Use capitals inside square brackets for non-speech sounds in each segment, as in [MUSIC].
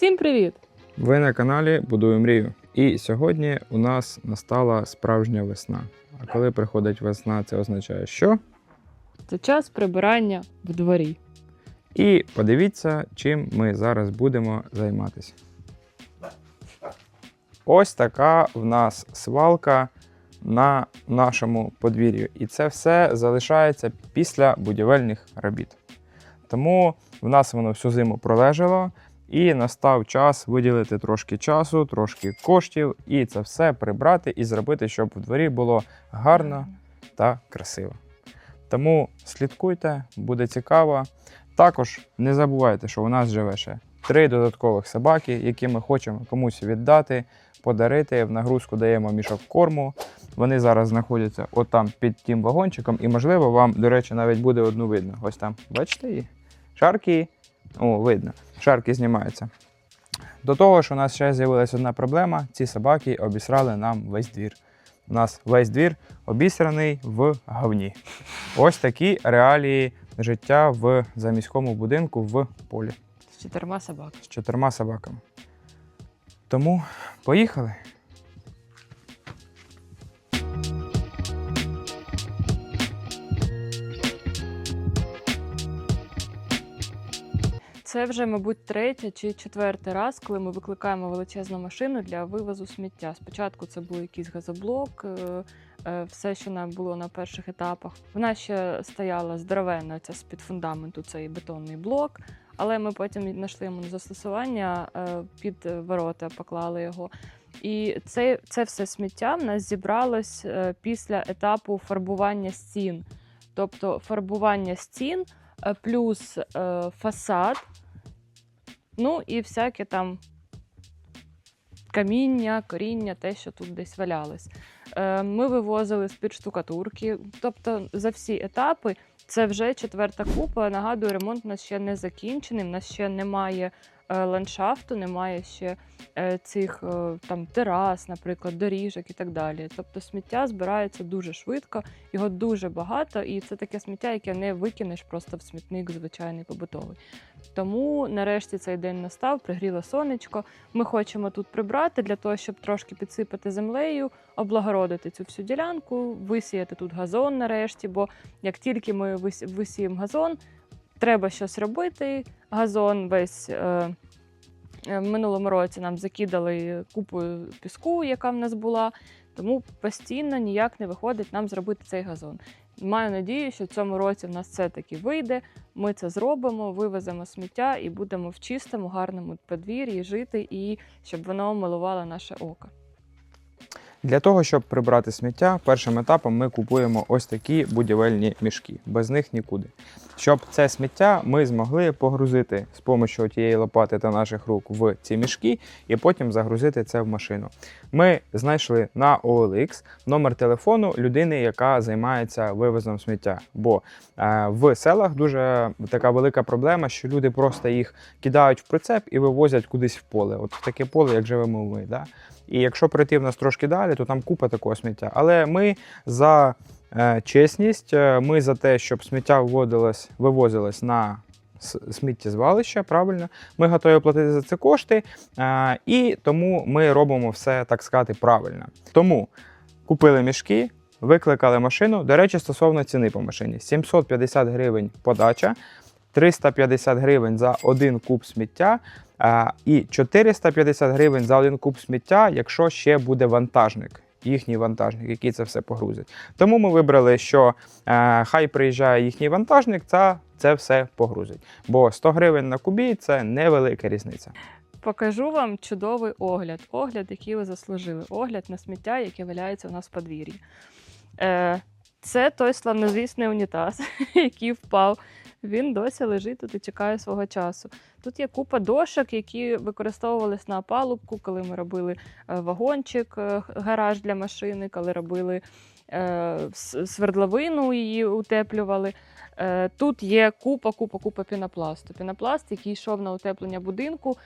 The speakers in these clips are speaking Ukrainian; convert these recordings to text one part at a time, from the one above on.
Всім привіт! Ви на каналі Будую мрію. І сьогодні у нас настала справжня весна. А коли приходить весна, це означає що? Це час прибирання в дворі. І подивіться, чим ми зараз будемо займатися. Ось така в нас свалка на нашому подвір'ю. І це все залишається після будівельних робіт. Тому в нас воно всю зиму пролежало, і настав час виділити трошки часу, трошки коштів, і це все прибрати і зробити, щоб в дворі було гарно та красиво. Тому слідкуйте, буде цікаво. Також не забувайте, що у нас живе ще три додаткових собаки, які ми хочемо комусь віддати, подарити. В нагрузку даємо мішок корму. Вони зараз знаходяться отам під тим вагончиком, і, можливо, вам, до речі, навіть буде одну видно. Ось там, бачите її? Шарки. О, видно. Шарки знімаються. До того ж, у нас ще з'явилася одна проблема: ці собаки обісрали нам весь двір. У нас весь двір обісраний в говні. Ось такі реалії життя в заміському будинку в полі З чотирма собаками. з чотирма собаками. Тому поїхали. Це вже, мабуть, третій чи четвертий раз, коли ми викликаємо величезну машину для вивозу сміття. Спочатку це був якийсь газоблок, е, е, все, що нам було на перших етапах. Вона ще стояла здоровенна ця з-під фундаменту, цей бетонний блок. Але ми потім знайшли йому застосування е, під ворота, поклали його. І це, це все сміття в нас зібралось після етапу фарбування стін. Тобто фарбування стін плюс фасад, ну і всяке там каміння, коріння, те, що тут десь валялось. Е, Ми вивозили з-під штукатурки. Тобто за всі етапи це вже четверта купа. Нагадую, ремонт у нас ще не закінчений. У нас ще немає ландшафту, немає ще е, цих е, там терас, наприклад, доріжок і так далі. Тобто сміття збирається дуже швидко, його дуже багато, і це таке сміття, яке не викинеш просто в смітник звичайний побутовий. Тому нарешті цей день настав, пригріло сонечко. Ми хочемо тут прибрати для того, щоб трошки підсипати землею, облагородити цю всю ділянку, висіяти тут газон нарешті. Бо як тільки ми висіємо газон, треба щось робити. Газон весь. Е- Е, В минулому році нам закидали купою піску, яка в нас була, тому постійно ніяк не виходить нам зробити цей газон. Маю надію, що в цьому році в нас все таки вийде. Ми це зробимо, вивеземо сміття і будемо в чистому, гарному подвір'ї жити, і щоб воно милувало наше око. Для того, щоб прибрати сміття, першим етапом ми купуємо ось такі будівельні мішки. Без них нікуди. Щоб це сміття ми змогли погрузити з допомогою тієї лопати та наших рук в ці мішки і потім загрузити це в машину. Ми знайшли на OLX номер телефону людини, яка займається вивозом сміття. Бо е, в селах дуже така велика проблема, що люди просто їх кидають в прицеп і вивозять кудись в поле. От в таке поле, як живемо ми. Да? І якщо прийти в нас трошки далі, то там купа такого сміття. Але ми за е, чесність, е, ми за те, щоб сміття виводилось, вивозилось на сміттєзвалище, правильно, ми готові платити за це кошти, е, і тому ми робимо все, так сказати, правильно. Тому купили мішки, викликали машину. До речі, стосовно ціни по машині: 750 гривень подача, 350 гривень за один куб сміття. І 450 гривень за один куб сміття, якщо ще буде вантажник, їхній вантажник, який це все погрузить. Тому ми вибрали, що е, хай приїжджає їхній вантажник, це, це все погрузить. Бо 100 гривень на кубі це невелика різниця. Покажу вам чудовий огляд. Огляд, який ви заслужили. Огляд на сміття, яке валяється у нас в подвір'ї. Е, це той славнозвісний унітаз, [LAUGHS] який впав. Він досі лежить тут і чекає свого часу. Тут є купа дошок, які використовувались на опалубку, коли ми робили е, вагончик, е, гараж для машини, коли робили е, свердловину, її утеплювали. Тут є купа, купа, купа пінопласту. Пінопласт, який йшов на утеплення будинку.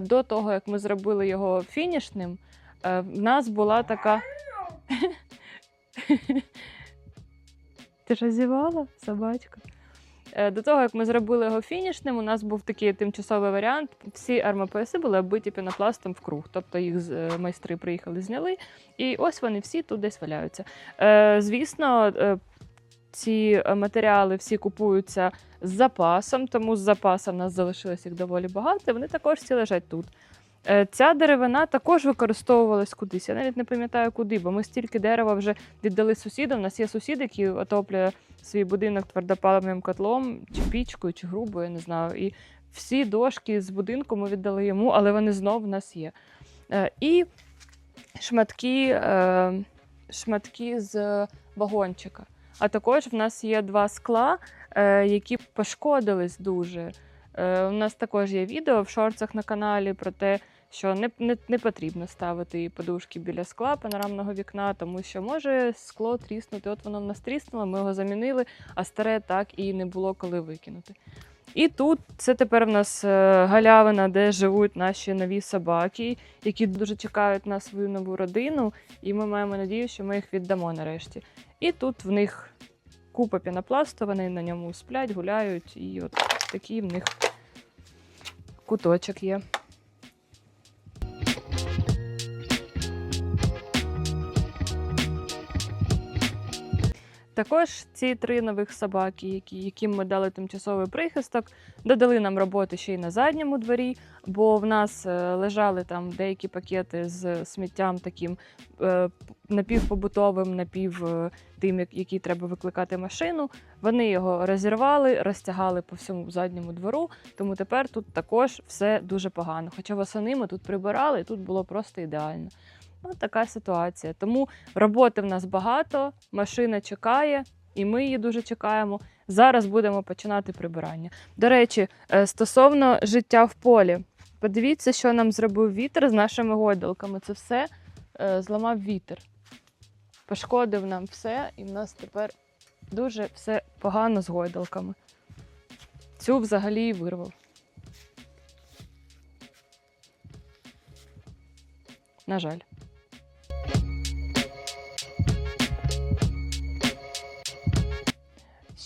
До того, як ми зробили його фінішним, в нас була така. [LAUGHS] Ти ж зівала, собачка? Е, До того, як ми зробили його фінішним, у нас був такий тимчасовий варіант. Всі армопояси були оббиті пінопластом в круг. Тобто їх з- е, майстри приїхали, зняли, і ось вони всі тут десь валяються. Е, Звісно, ці матеріали всі купуються з запасом, тому з запасом у нас залишилось їх доволі багато. Вони також всі лежать тут. Е, Ця деревина також використовувалась кудись. Я навіть не пам'ятаю куди, бо ми стільки дерева вже віддали сусідам. У нас є сусід, який отоплює свій будинок твердопаливним котлом, чи пічкою, чи грубою, я не знаю. І всі дошки з будинку ми віддали йому, але вони знов в нас є. Е, І шматки, е, шматки з вагончика. А також в нас є два скла, які пошкодились дуже. Е, У нас також є відео в шорцах на каналі про те, що не, не, не потрібно ставити подушки біля скла панорамного вікна, тому що може скло тріснути. От воно в нас тріснуло, ми його замінили, а старе так і не було коли викинути. І тут це тепер в нас е, галявина, де живуть наші нові собаки, які дуже чекають на свою нову родину, і ми маємо надію, що ми їх віддамо нарешті. І тут в них купа пінопласту, вони на ньому сплять, гуляють, і от такий в них куточок є. Також ці три нових собаки, які, яким ми дали тимчасовий прихисток, додали нам роботи ще й на задньому дворі, бо в нас е, лежали там деякі пакети з сміттям таким е, напівпобутовим, напів е, тим, як- який треба викликати машину. Вони його розірвали, розтягали по всьому задньому двору, тому тепер тут також все дуже погано. Хоча восени ми тут прибирали, і тут було просто ідеально. Ось така ситуація. Тому роботи в нас багато, машина чекає, і ми її дуже чекаємо. Зараз будемо починати прибирання. До речі, е, стосовно життя в полі, подивіться, що нам зробив вітер з нашими гойдалками. Це все е, зламав вітер. Пошкодив нам все, і в нас тепер дуже все погано з гойдалками. Цю взагалі і вирвав. На жаль.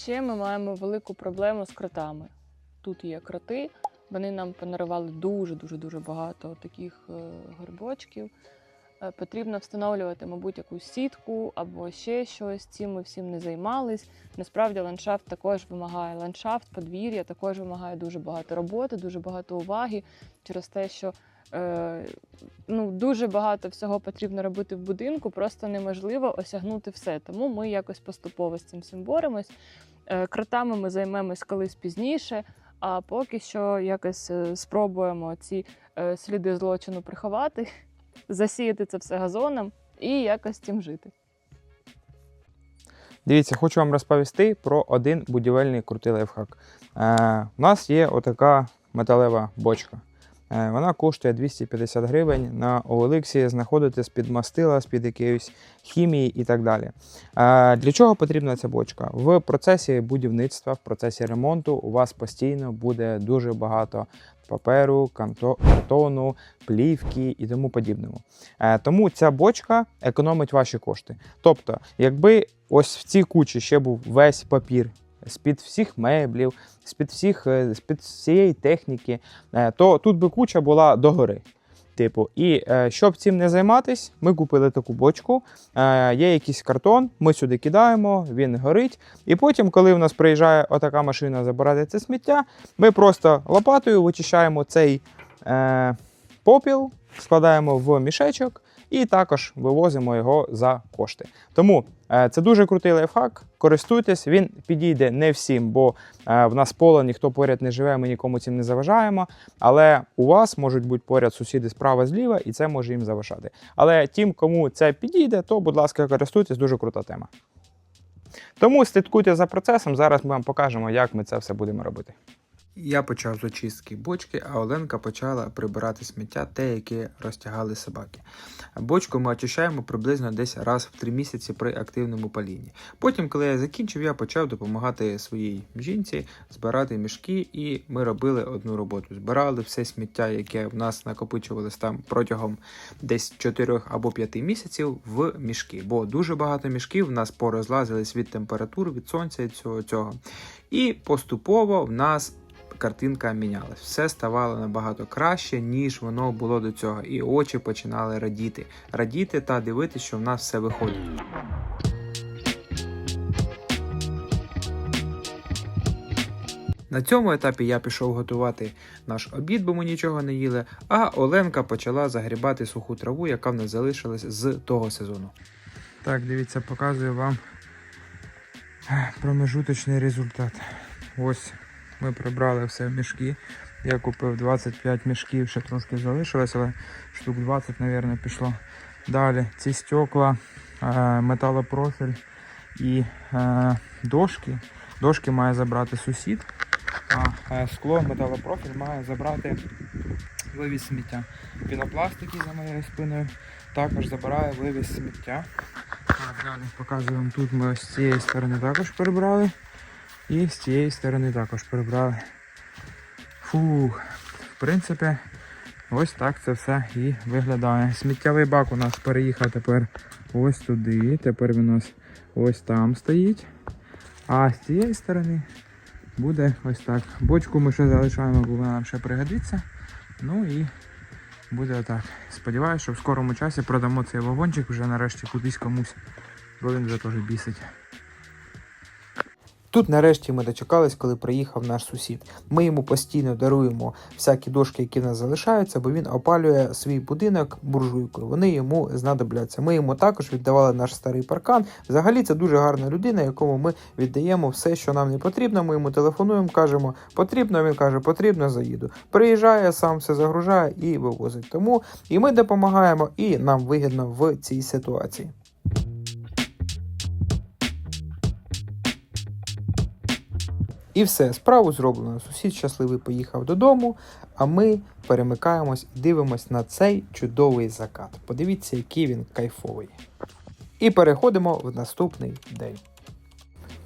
Ще ми маємо велику проблему з кротами. Тут є кроти, вони нам понаривали дуже-дуже дуже багато таких е, горбочків. Е, Потрібно встановлювати, мабуть, якусь сітку або ще щось. Цим ми всім не займались. Насправді ландшафт також вимагає ландшафт, подвір'я також вимагає дуже багато роботи, дуже багато уваги через те, що е, ну, дуже багато всього потрібно робити в будинку, просто неможливо осягнути все. Тому ми якось поступово з цим всім боремось. Е, Кротами ми займемось колись пізніше, а поки що якось е, спробуємо ці е, сліди злочину приховати, [LAUGHS] засіяти це все газоном і якось з цим жити. Дивіться, хочу вам розповісти про один будівельний крутий лайфхак. У нас є отака металева бочка. Е, вона коштує 250 гривень. На OLX знаходите з-під мастила, з-під якоїсь хімії і так далі. Е, для чого потрібна ця бочка? В процесі будівництва, в процесі ремонту у вас постійно буде дуже багато паперу, картону, плівки і тому подібному. Е, тому ця бочка економить ваші кошти. Тобто, якби ось в цій кучі ще був весь папір з-під всіх меблів, з-під всіх, е, з-під всієї техніки, е, то тут би куча була догори. Типу, і е, щоб цим не займатись, ми купили таку бочку. Є якийсь картон, ми сюди кидаємо, він горить. І потім, коли в нас приїжджає отака машина забирати це сміття, ми просто лопатою вичищаємо цей е, попіл, складаємо в мішечок і також вивозимо його за кошти. Тому це дуже крутий лайфхак. Користуйтесь, він підійде не всім, бо е, в нас поле ніхто поряд не живе, ми нікому цим не заважаємо. Але у вас можуть бути поряд сусіди справа зліва, і це може їм заважати. Але тим, кому це підійде, то, будь ласка, користуйтесь, дуже крута тема. Тому слідкуйте за процесом. Зараз ми вам покажемо, як ми це все будемо робити. Я почав з очистки бочки, а Оленка почала прибирати сміття, те, яке розтягали собаки. Бочку ми очищаємо приблизно десь раз в три місяці при активному палінні. Потім, коли я закінчив, я почав допомагати своїй жінці збирати мішки, і ми робили одну роботу. Збирали все сміття, яке в нас накопичувалось там протягом десь 4 або 5 місяців в мішки. Бо дуже багато мішків в нас порозлазились від температур, від сонця і цього цього. І поступово в нас картинка мінялась. Все ставало набагато краще, ніж воно було до цього. І очі починали радіти. Радіти та дивитися, що в нас все виходить. На цьому етапі я пішов готувати наш обід, бо ми нічого не їли. А Оленка почала загрібати суху траву, яка в нас залишилась з того сезону. Так, дивіться, показую вам промежуточний результат. Ось ми прибрали все в мішки. Я купив 25 мішків, ще трошки залишилось, але штук 20, мабуть, пішло. Далі ці стекла, е, металопрофіль і е, дошки. Дошки має забрати сусід, а е, скло, металопрофіль має забрати вивіз сміття. Пінопласт, який за моєю спиною, також забирає вивіз сміття. Так, далі показую вам тут ми з цієї сторони також прибрали. І з цієї сторони також прибрали. Фух, в принципі, ось так це все і виглядає. Сміттєвий бак у нас переїхав тепер ось туди. Тепер він у нас ось там стоїть. А з цієї сторони буде ось так. Бочку ми ще залишаємо, бо вона нам ще пригодиться. Ну і буде отак. Сподіваюся, що в скорому часі продамо цей вагончик вже нарешті кудись комусь, бо він вже теж бісить. Тут нарешті ми дочекались, коли приїхав наш сусід. Ми йому постійно даруємо всякі дошки, які в нас залишаються, бо він опалює свій будинок буржуйкою. Вони йому знадобляться. Ми йому також віддавали наш старий паркан. Взагалі це дуже гарна людина, якому ми віддаємо все, що нам не потрібно. Ми йому телефонуємо, кажемо, потрібно. Він каже, потрібно, заїду. Приїжджає, сам все загружає і вивозить. Тому і ми допомагаємо, і нам вигідно в цій ситуації. І все, справу зроблено. Сусід щасливий поїхав додому, а ми перемикаємось і дивимось на цей чудовий закат. Подивіться, який він кайфовий. І переходимо в наступний день.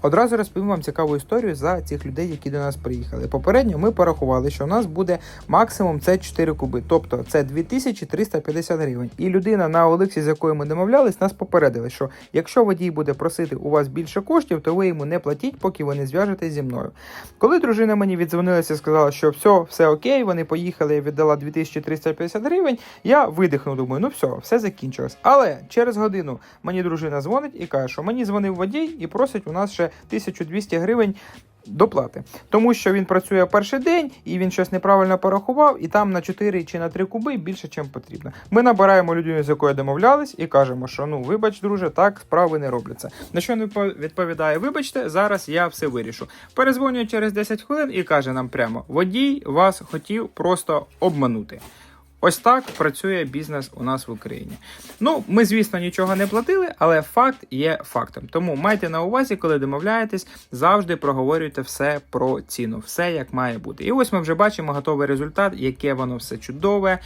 Одразу розповім вам цікаву історію за цих людей, які до нас приїхали. Попередньо ми порахували, що у нас буде максимум це 4 куби, тобто це 2350 гривень. І людина на Олексі, з якою ми домовлялись, нас попередили, що якщо водій буде просити у вас більше коштів, то ви йому не платіть, поки ви не зв'яжетесь зі мною. Коли дружина мені віддзвонилася і сказала, що все, все окей, вони поїхали, я віддала 2350 гривень, я видихнув, думаю, ну все, все закінчилось. Але через годину мені дружина дзвонить і каже, що мені дзвонив водій і просить у нас ще 1200 гривень. Доплати, тому що він працює перший день і він щось неправильно порахував, і там на 4 чи на 3 куби більше, чим потрібно. Ми набираємо людину, з якою домовлялись, і кажемо, що ну вибач, друже, так справи не робляться. На що він відповідає: Вибачте, зараз я все вирішу. Перезвонює через 10 хвилин і каже нам прямо: водій вас хотів просто обманути. Ось так працює бізнес у нас в Україні. Ну, ми, звісно, нічого не платили, але факт є фактом. Тому майте на увазі, коли домовляєтесь, завжди проговорюйте все про ціну, все як має бути. І ось ми вже бачимо готовий результат, яке воно все чудове,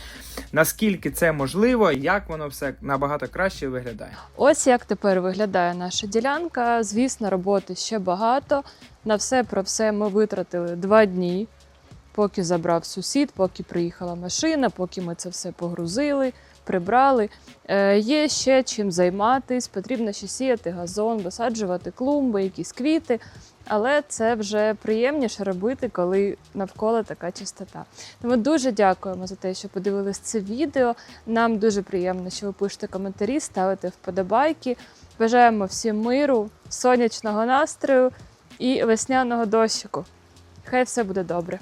наскільки це можливо, як воно все набагато краще виглядає. Ось як тепер виглядає наша ділянка. Звісно, роботи ще багато. На все про все ми витратили два дні, поки забрав сусід, поки приїхала машина, поки ми це все погрузили, прибрали. Е, є ще чим займатись, потрібно ще сіяти газон, висаджувати клумби, якісь квіти. Але це вже приємніше робити, коли навколо така чистота. Тому дуже дякуємо за те, що подивились це відео. Нам дуже приємно, що ви пишете коментарі, ставите вподобайки. Бажаємо всім миру, сонячного настрою і весняного дощику. Хай все буде добре.